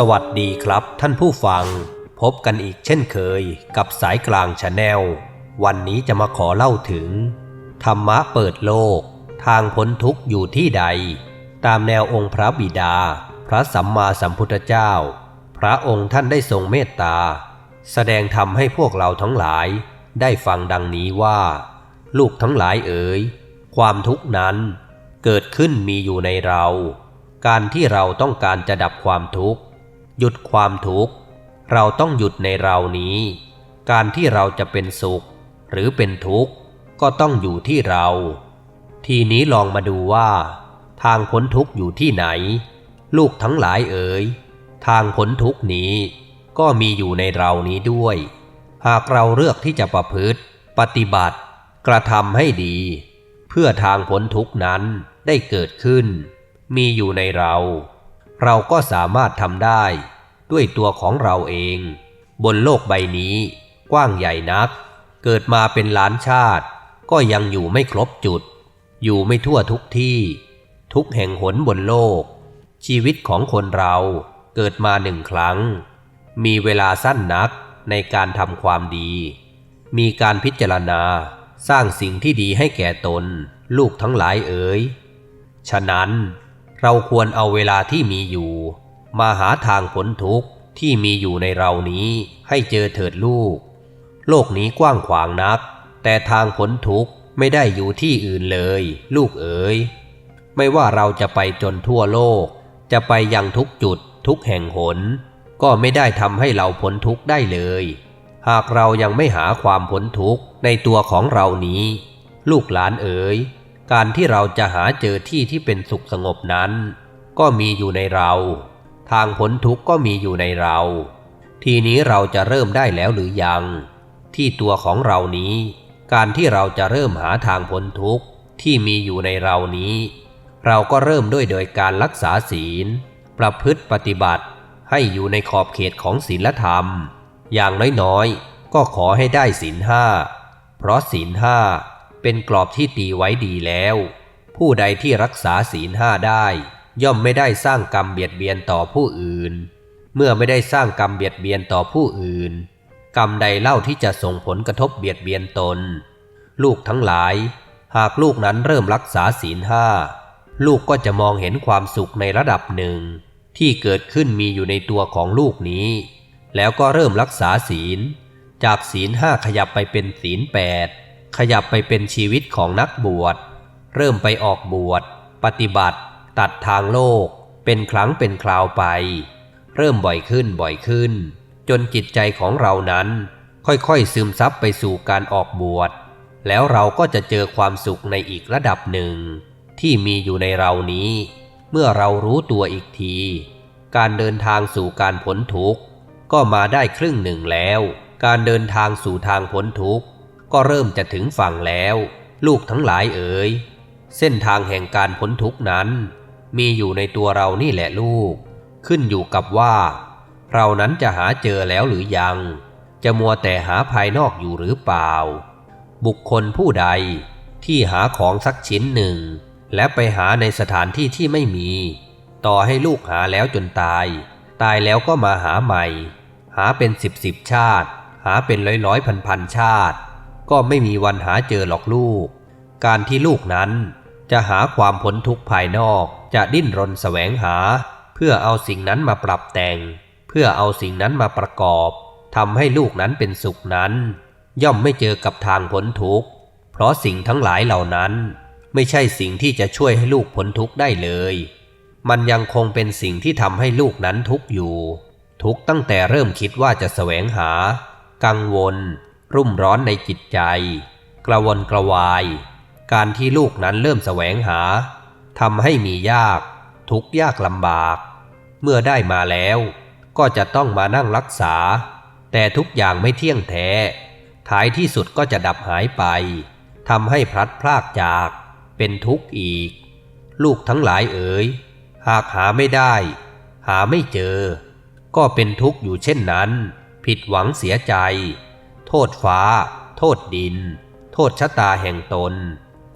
สวัสดีครับท่านผู้ฟัง พบกันอีกเช่นเคยกับสายกลางชาแนล วันนี้จะมาขอเล่าถึง ธรรมะเปิดโลก ทางพ้นทุกข์อยู่ที่ใด ตามแนวองค์พระบิดา พระสัมมาสัมพุทธเจ้า พระองค์ท่านได้ทรงเมตตา แสดงธรรมให้พวกเราทั้งหลาย ได้ฟังดังนี้ว่า ลูกทั้งหลายเอ๋ยความทุกข์นั้นเกิดขึ้นมีอยู่ในเรา การที่เราต้องการจะดับความทุกข์ หยุดความทุกข์ เราต้องหยุดในเรานี้ การที่เราจะเป็นสุข หรือเป็นทุกข์ก็ต้องอยู่ที่เรา ทีนี้ลองมาดูว่า ทางพ้นทุกข์อยู่ที่ไหน ลูกทั้งหลายเอ๋ยทางพ้นทุกข์นี้ ก็มีอยู่ในเรานี้ด้วย หากเราเลือกที่จะประพฤติ ปฏิบัติ กระทำให้ดี เพื่อทางพ้นทุกข์นั้นได้เกิดขึ้น มีอยู่ในเรา เราก็สามารถทำได้ ด้วยตัวของเราเอง บนโลกใบนี้ กว้างใหญ่นัก เกิดมาเป็นล้านชาติ ก็ยังอยู่ไม่ครบจุด อยู่ไม่ทั่วทุกที่ ทุกแห่งหนบนโลก ชีวิตของคนเราเกิดมาหนึ่งครั้ง มีเวลาสั้นนักในการทำความดี มีการพิจารณาสร้างสิ่งที่ดีให้แก่ตน ลูกทั้งหลายเอ๋ยฉะนั้น เราควรเอาเวลาที่มีอยู่ มาหาทางพ้นทุกข์ที่มีอยู่ในเรานี้ให้เจอเถิดลูก โลกนี้กว้างขวางนัก แต่ทางพ้นทุกข์ไม่ได้อยู่ที่อื่นเลย ลูกเอ๋ยไม่ว่าเราจะไปจนทั่วโลก จะไปยังทุกจุดทุกแห่งหน ก็ไม่ได้ทำให้เราพ้นทุกข์ได้เลย หากเรายังไม่หาความพ้นทุกข์ในตัวของเรานี้ ลูกหลานเอ๋ย การที่เราจะหาเจอที่ที่เป็นสุขสงบนั้น ก็มีอยู่ในเรา ทางพ้นทุกข์ก็มีอยู่ในเรา ทีนี้เราจะเริ่มได้แล้วหรือยัง ที่ตัวของเรานี้ การที่เราจะเริ่มหาทางพ้นทุกข์ที่มีอยู่ในเรานี้ เราก็เริ่มด้วยโดยการรักษาศีล ประพฤติปฏิบัติให้อยู่ในขอบเขตของศีลธรรม อย่างน้อยๆก็ขอให้ได้ศีลห้าเพราะศีลห้า เป็นกรอบที่ตีไว้ดีแล้ว ผู้ใดที่รักษาศีลห้าได้ ย่อมไม่ได้สร้างกรรมเบียดเบียนต่อผู้อื่น เมื่อไม่ได้สร้างกรรมเบียดเบียนต่อผู้อื่น กรรมใดเล่าที่จะส่งผลกระทบเบียดเบียนตน ลูกทั้งหลาย หากลูกนั้นเริ่มรักษาศีลห้าลูกก็จะมองเห็นความสุขในระดับหนึ่ง ที่เกิดขึ้นมีอยู่ในตัวของลูกนี้ แล้วก็เริ่มรักษาศีล จากศีลห้าขยับไปเป็นศีลแปด ขยับไปเป็นชีวิตของนักบวช เริ่มไปออกบวช ปฏิบัติ ตัดทางโลก เป็นครั้งเป็นคราวไป เริ่มบ่อยขึ้นบ่อยขึ้น จนจิตใจของเรานั้น ค่อยๆซึมซับไปสู่การออกบวช แล้วเราก็จะเจอความสุขในอีกระดับหนึ่ง ที่มีอยู่ในเรานี้ เมื่อเรารู้ตัวอีกที การเดินทางสู่การพ้นทุกข์ก็มาได้ครึ่งหนึ่งแล้ว การเดินทางสู่ทางพ้นทุกข์ ก็เริ่มจะถึงฝั่งแล้ว ลูกทั้งหลายเอ๋ยเส้นทางแห่งการพ้นทุกนั้น มีอยู่ในตัวเรานี่แหละลูก ขึ้นอยู่กับว่า เรานั้นจะหาเจอแล้วหรือยัง จะมัวแต่หาภายนอกอยู่หรือเปล่า บุคคลผู้ใดที่หาของสักชิ้นหนึ่ง และไปหาในสถานที่ที่ไม่มี ต่อให้ลูกหาแล้วจนตาย ตายแล้วก็มาหาใหม่ หาเป็นสิบสิบชาติ หาเป็นร้อยร้อยพันพันชาติ ก็ไม่มีวันหาเจอหรอกลูก การที่ลูกนั้นจะหาความพ้นทุกข์ภายนอกจะดิ้นรนแสวงหา เพื่อเอาสิ่งนั้นมาปรับแต่ง เพื่อเอาสิ่งนั้นมาประกอบทำให้ลูกนั้นเป็นสุขนั้น ย่อมไม่เจอกับทางพ้นทุกข์เพราะสิ่งทั้งหลายเหล่านั้น ไม่ใช่สิ่งที่จะช่วยให้ลูกพ้นทุกข์ได้เลย มันยังคงเป็นสิ่งที่ทำให้ลูกนั้นทุกข์อยู่ ทุกตั้งแต่เริ่มคิดว่าจะแสวงหา กังวล รุ่มร้อนในจิตใจ กระวนกระวาย การที่ลูกนั้นเริ่มแสวงหาทำให้มียาก ทุกยากลำบาก เมื่อได้มาแล้ว ก็จะต้องมานั่งรักษา แต่ทุกอย่างไม่เที่ยงแท้ ท้ายที่สุดก็จะดับหายไปทำให้พลัดพรากจากเป็นทุกข์อีก ลูกทั้งหลายเอ๋ย หากหาไม่ได้ หาไม่เจอ ก็เป็นทุกข์อยู่เช่นนั้น ผิดหวังเสียใจ โทษฟ้า โทษดิน โทษชะตาแห่งตน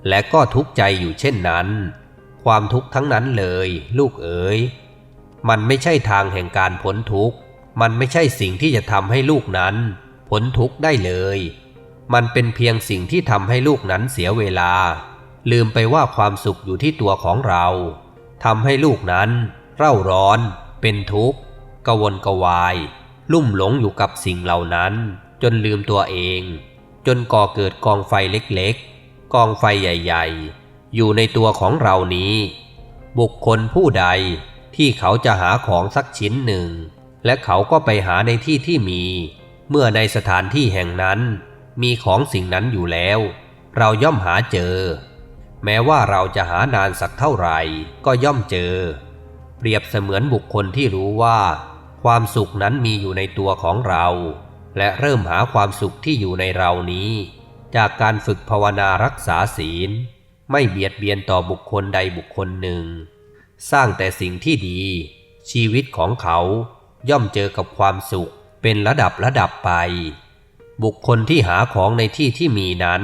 และก็ทุกข์ใจอยู่เช่นนั้น ความทุกข์ทั้งนั้นเลย ลูกเอ๋ย มันไม่ใช่ทางแห่งการพ้นทุกข์ มันไม่ใช่สิ่งที่จะทำให้ลูกนั้นพ้นทุกข์ได้เลย มันเป็นเพียงสิ่งที่ทำให้ลูกนั้นเสียเวลา ลืมไปว่าความสุขอยู่ที่ตัวของเราทำให้ลูกนั้นเร่าร้อน เป็นทุกข์กวนกวาย ลุ่มหลงอยู่กับสิ่งเหล่านั้น จนลืมตัวเอง จนก่อเกิดกองไฟเล็กๆ กองไฟใหญ่ๆ อยู่ในตัวของเรานี้ บุคคลผู้ใดที่เขาจะหาของสักชิ้นหนึ่ง และเขาก็ไปหาในที่ที่มี เมื่อในสถานที่แห่งนั้นมีของสิ่งนั้นอยู่แล้ว เราย่อมหาเจอ แม้ว่าเราจะหานานสักเท่าไหร่ก็ย่อมเจอ เปรียบเสมือนบุคคลที่รู้ว่า ความสุขนั้นมีอยู่ในตัวของเรา และเริ่มหาความสุขที่อยู่ในเรานี้ จากการฝึกภาวนารักษาศีล ไม่เบียดเบียนต่อบุคคลใดบุคคลหนึ่ง สร้างแต่สิ่งที่ดี ชีวิตของเขาย่อมเจอกับความสุขเป็นระดับระดับไป บุคคลที่หาของในที่ที่มีนั้น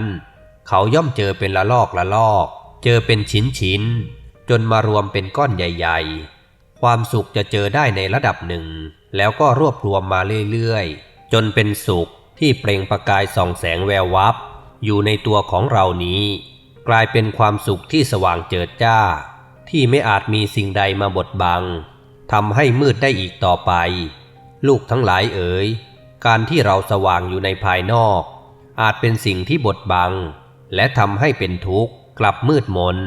เขาย่อมเจอเป็นละลอกละลอก เจอเป็นชิ้นชิ้น จนมารวมเป็นก้อนใหญ่ ๆ ความสุขจะเจอได้ในระดับหนึ่ง แล้วก็รวบรวมมาเรื่อยๆ จนเป็นสุขที่เปล่งประกายส่องแสงแวววับ อยู่ในตัวของเรานี้ กลายเป็นความสุขที่สว่างเจิดจ้า ที่ไม่อาจมีสิ่งใดมาบดบังทำให้มืดได้อีกต่อไป ลูกทั้งหลายเอ๋ย การที่เราสว่างอยู่ในภายนอก อาจเป็นสิ่งที่บดบัง และทำให้เป็นทุกข์กลับมืดมน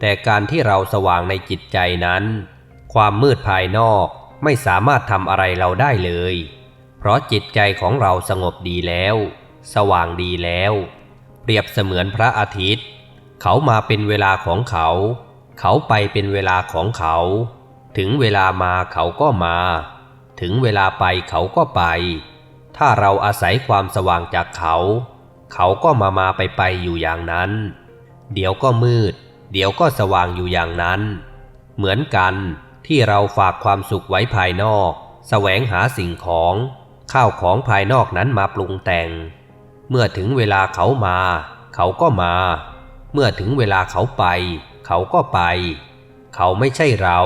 แต่การที่เราสว่างในจิตใจนั้น ความมืดภายนอกไม่สามารถทำอะไรเราได้เลย เพราะจิตใจของเราสงบดีแล้ว สว่างดีแล้ว เปรียบเสมือนพระอาทิตย์ เขามาเป็นเวลาของเขา เขาไปเป็นเวลาของเขา ถึงเวลามาเขาก็มา ถึงเวลาไปเขาก็ไป ถ้าเราอาศัยความสว่างจากเขา เขาก็มามาไปไปอยู่อย่างนั้น เดี๋ยวก็มืด เดี๋ยวก็สว่างอยู่อย่างนั้น เหมือนกันที่เราฝากความสุขไว้ภายนอก แสวงหาสิ่งของ ข้าวของภายนอกนั้นมาปรุงแต่ง เมื่อถึงเวลาเขามา เขาก็มา เมื่อถึงเวลาเขาไป เขาก็ไป เขาไม่ใช่เรา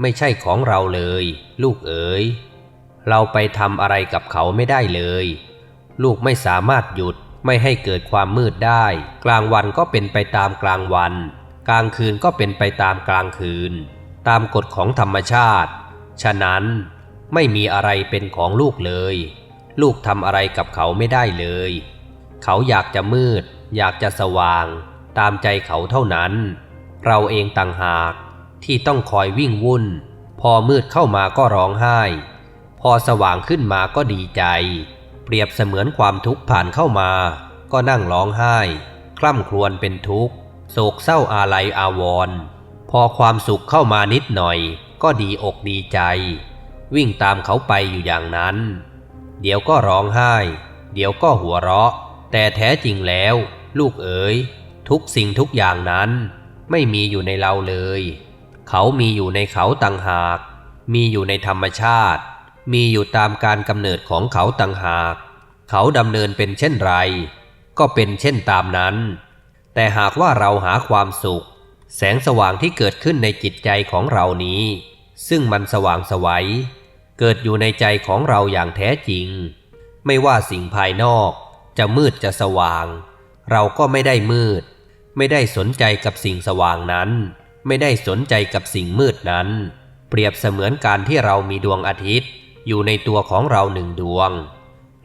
ไม่ใช่ของเราเลย ลูกเอ๋ยเราไปทำอะไรกับเขาไม่ได้เลย ลูกไม่สามารถหยุดไม่ให้เกิดความมืดได้ กลางวันก็เป็นไปตามกลางวัน กลางคืนก็เป็นไปตามกลางคืน ตามกฎของธรรมชาติ ฉะนั้น ไม่มีอะไรเป็นของลูกเลย ลูกทำอะไรกับเขาไม่ได้เลย เขาอยากจะมืด อยากจะสว่าง ตามใจเขาเท่านั้น เราเองต่างหากที่ต้องคอยวิ่งวุ่น พอมืดเข้ามาก็ร้องไห้ พอสว่างขึ้นมาก็ดีใจ เปรียบเสมือนความทุกข์ผ่านเข้ามา ก็นั่งร้องไห้ คล่ำครวญเป็นทุกข์โศกเศร้าอาลัยอาวรณ์พอความสุขเข้ามานิดหน่อย ก็ดีอกดีใจ วิ่งตามเขาไปอยู่อย่างนั้น เดี๋ยวก็ร้องไห้ เดี๋ยวก็หัวเราะ แต่แท้จริงแล้ว ลูกเอ๋ย ทุกสิ่งทุกอย่างนั้น ไม่มีอยู่ในเราเลย เขามีอยู่ในเขาต่างหาก มีอยู่ในธรรมชาติ มีอยู่ตามการกำเนิดของเขาต่างหาก เขาดำเนินเป็นเช่นไร ก็เป็นเช่นตามนั้น แต่หากว่าเราหาความสุข แสงสว่างที่เกิดขึ้นในจิตใจของเรานี้ซึ่งมันสว่างสวัย เกิดอยู่ในใจของเราอย่างแท้จริง ไม่ว่าสิ่งภายนอกจะมืดจะสว่าง เราก็ไม่ได้มืด ไม่ได้สนใจกับสิ่งสว่างนั้น ไม่ได้สนใจกับสิ่งมืดนั้น เปรียบเสมือนการที่เรามีดวงอาทิตย์ อยู่ในตัวของเราหนึ่งดวง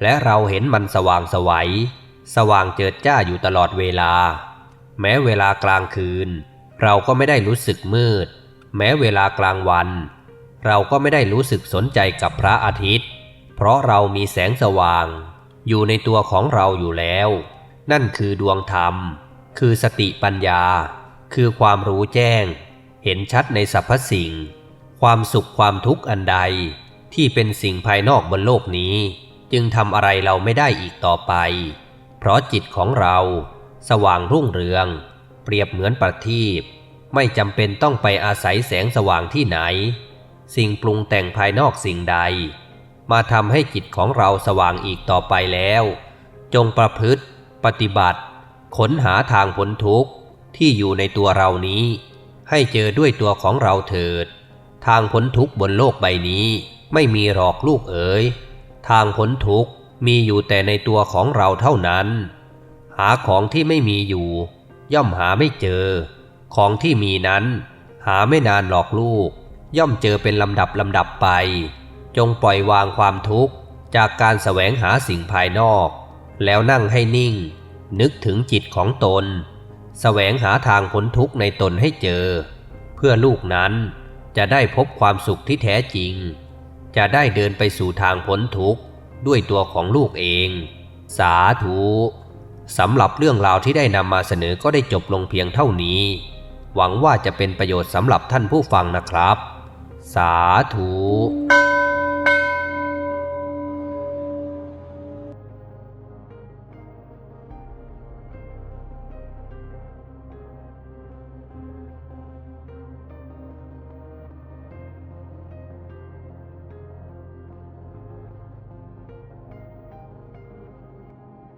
และเราเห็นมันสว่างสวัย สว่างเจิดจ้าอยู่ตลอดเวลา แม้เวลากลางคืน เราก็ไม่ได้รู้สึกมืด แม้เวลากลางวัน เราก็ไม่ได้รู้สึกสนใจกับพระอาทิตย์ เพราะเรามีแสงสว่าง อยู่ในตัวของเราอยู่แล้ว นั่นคือดวงธรรม คือสติปัญญา คือความรู้แจ้ง เห็นชัดในสรรพสิ่ง ความสุขความทุกข์อันใด ที่เป็นสิ่งภายนอกบนโลกนี้ จึงทำอะไรเราไม่ได้อีกต่อไป เพราะจิตของเราสว่างรุ่งเรือง เปรียบเหมือนประทีปไม่จำเป็นต้องไปอาศัยแสงสว่างที่ไหน สิ่งปรุงแต่งภายนอกสิ่งใด มาทำให้จิตของเราสว่างอีกต่อไปแล้ว จงประพฤติ ปฏิบัติค้นหาทางพ้นทุกข์ที่อยู่ในตัวเรานี้ ให้เจอด้วยตัวของเราเถิด ทางพ้นทุกข์บนโลกใบนี้ไม่มีหรอกลูกเอ๋ยทางพ้นทุกข์มีอยู่แต่ในตัวของเราเท่านั้น หาของที่ไม่มีอยู่ ย่อมหาไม่เจอ ของที่มีนั้น หาไม่นานหรอกลูก ย่อมเจอเป็นลำดับลำดับไป จงปล่อยวางความทุกข์จากการแสวงหาสิ่งภายนอก แล้วนั่งให้นิ่ง นึกถึงจิตของตน แสวงหาทางพ้นทุกข์ในตนให้เจอ เพื่อลูกนั้นจะได้พบความสุขที่แท้จริง จะได้เดินไปสู่ทางพ้นทุกข์ด้วยตัวของลูกเอง สาธุสำหรับเรื่องราวที่ได้นำมาเสนอก็ได้จบลงเพียงเท่านี้ หวังว่าจะเป็นประโยชน์สำหรับท่านผู้ฟังนะครับ สาธุ